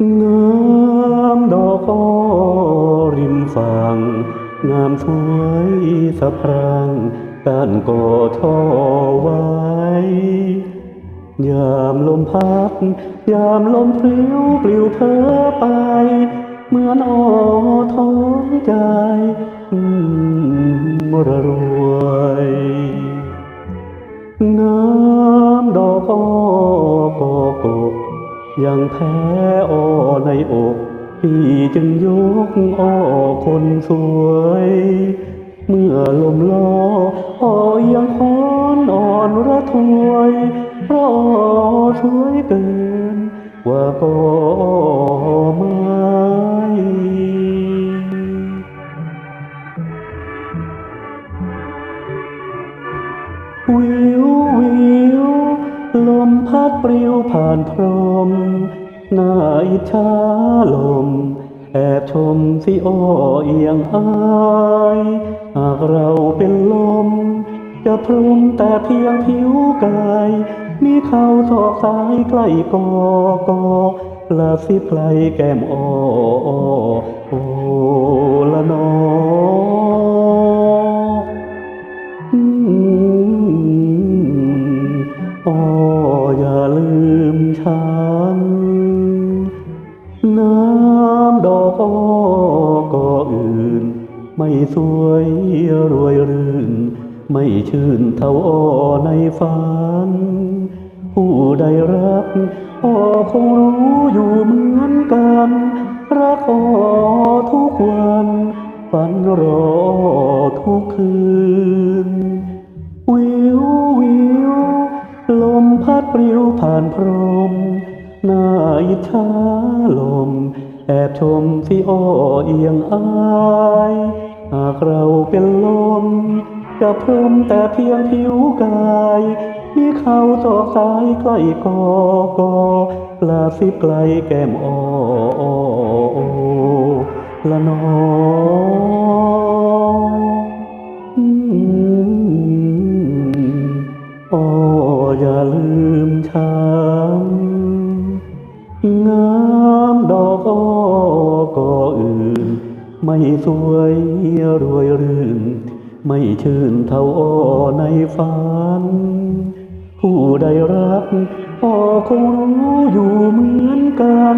งามดอกอ้อริมฝั่งงามสวยสะพรังก้านก่อท่อไว้ ยามลมพัด ยามลมพลิ้วปลิวเพ้อไป เหมือนอ่อท้องใจมระรวยน้ำดอกอ้อกอกก ยังแพ้อ้อในอกพี่จึงยกอ้อคนสวย เมื่อลมล้ออ้อยังคอนอ่อนระทวยเพราะอ้อสวยเกินกว่าก็ไม้วิววิว พัดปลิวผ่านพรมน่าอิจฉาลม แอบชมสิอ้อเอียงอายหากเราเป็นลม จะพรมแต่เพียงผิวกาย มีเขาทอกสายใกล้กอกอลาสิไกลแก้มอ้อโอ้ละนออื อย่าลืมฉัน น้ำดอกอ้อก็อื่น ไม่สวยรวยรื่น ไม่ชื่นเท่าอ้อในฝัน ผู้ใดรักอ้อคงรู้อยู่เหมือนกัน รักอ้อทุกวัน ฝันรอทุกคืน ปลิวผ่านพรมน่าอิจฉาลม แอบชมที่อ้อเอียงอายหากเราเป็นลมจะพรมแต่เพียงผิวกาย มีเขาตอกสายใกล้กอกอลาสิบไกลแก้มอ้อละนออืมอ้อย่าลืม ไม่สวยรวยรื่น ไม่ชื่นเท่าอ้อในฝัน ผู้ใดรักอ้อคงรู้อยู่เหมือนกัน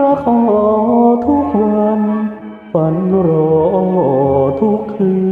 รักอ้อทุกวัน ฝันรอทุกคืน